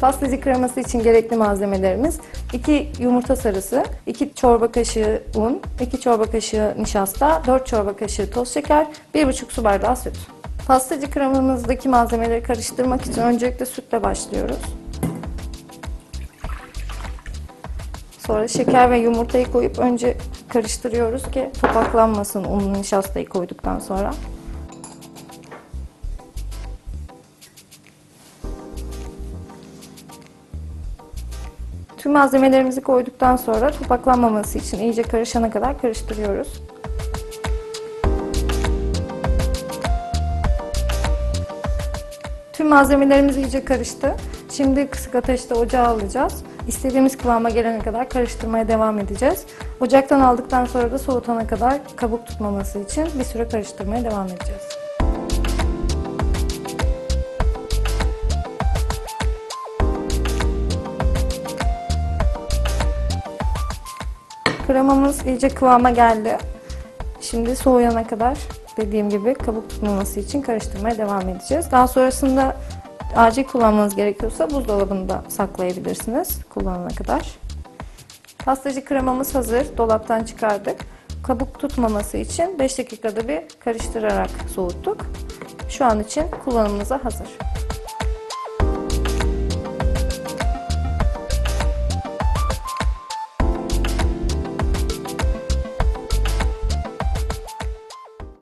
Pastacı kreması için gerekli malzemelerimiz 2 yumurta sarısı, 2 çorba kaşığı un, 2 çorba kaşığı nişasta, 4 çorba kaşığı toz şeker, 1,5 su bardağı süt. Pastacı kremamızdaki malzemeleri karıştırmak için öncelikle sütle başlıyoruz. Sonra şeker ve yumurtayı koyup önce karıştırıyoruz ki topaklanmasın unun nişastayı koyduktan sonra. Tüm malzemelerimizi koyduktan sonra topaklanmaması için iyice karışana kadar karıştırıyoruz. Tüm malzemelerimiz iyice karıştı. Şimdi kısık ateşte ocağa alacağız. İstediğimiz kıvama gelene kadar karıştırmaya devam edeceğiz. Ocaktan aldıktan sonra da soğutana kadar kabuk tutmaması için bir süre karıştırmaya devam edeceğiz. Kremamız iyice kıvama geldi. Şimdi soğuyana kadar dediğim gibi kabuk tutmaması için karıştırmaya devam edeceğiz. Daha sonrasında acil kullanmanız gerekiyorsa buzdolabında saklayabilirsiniz kullanana kadar. Pastacı kremamız hazır. Dolaptan çıkardık. Kabuk tutmaması için 5 dakikada bir karıştırarak soğuttuk. Şu an için kullanımımıza hazır.